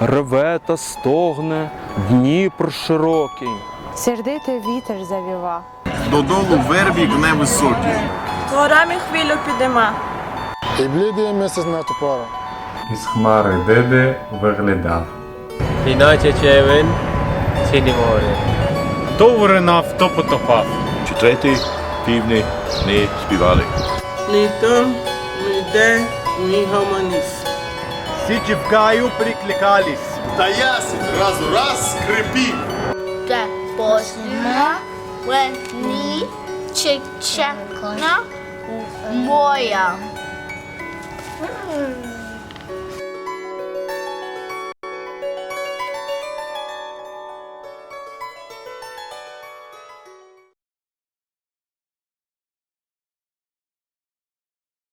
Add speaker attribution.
Speaker 1: реве та стогне Дніпр широкий.
Speaker 2: Сердитий вітер завіва.
Speaker 3: Додолу вербік невисокий.
Speaker 4: Горами хвилю підема.
Speaker 5: І блідий місяць на ту.
Speaker 6: Із хмари диди виглядав.
Speaker 7: Іначе човен сині море.
Speaker 6: То виринав, то потопав.
Speaker 3: Чотири півні не співали.
Speaker 8: Літом йде мій гомоніс.
Speaker 6: Січі в гаю прикликались.
Speaker 3: Та ясень раз у раз скрипів.
Speaker 9: Де посма вені чекчекна моя.